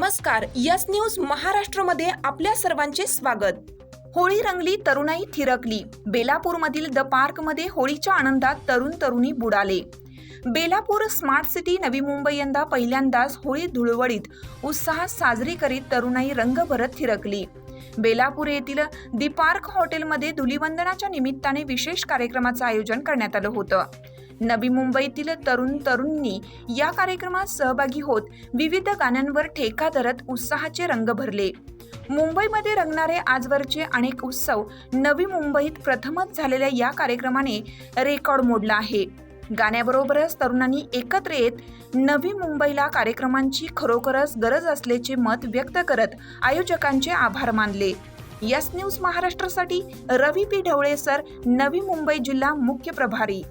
नमस्कार yes news महाराष्ट्रमध्ये आपल्या सर्वांचे स्वागत. होळी रंगली तरुणाई थिरकली. बेलापूरमधील द पार्कमध्ये होळीच्या आनंदात तरुण तरुणी बुडाले. बेलापूर स्मार्ट सिटी नवी मुंबई यंदा पहिल्यांदाच होळी धुळवडीत. उत्साहात साजरी करीत तरुणाई रंग भरत थिरकली. बेलापूर येथील दी पार्क हॉटेलमध्ये धुलीवंदनाच्या निमित्ताने विशेष कार्यक्रमाचं आयोजन करण्यात आलं होतं. नवी मुंबईतील तरुण तरुणींनी या कार्यक्रमात सहभागी होत विविध गाण्यांवर ठेका धरत उत्साहाचे रंग भरले. मुंबईमध्ये रंगणारे आजवरचे अनेक उत्सव नवी मुंबईत प्रथमच झालेल्या या कार्यक्रमाने रेकॉर्ड मोडला आहे. गाण्याबरोबरच तरुणांनी एकत्र येत नवी मुंबईला कार्यक्रमांची खरोखरच गरज असल्याचे मत व्यक्त करत आयोजकांचे आभार मानले. यस न्यूज महाराष्ट्रासाठी रवी पी ढवळे सर नवी मुंबई जिल्हा मुख्य प्रभारी.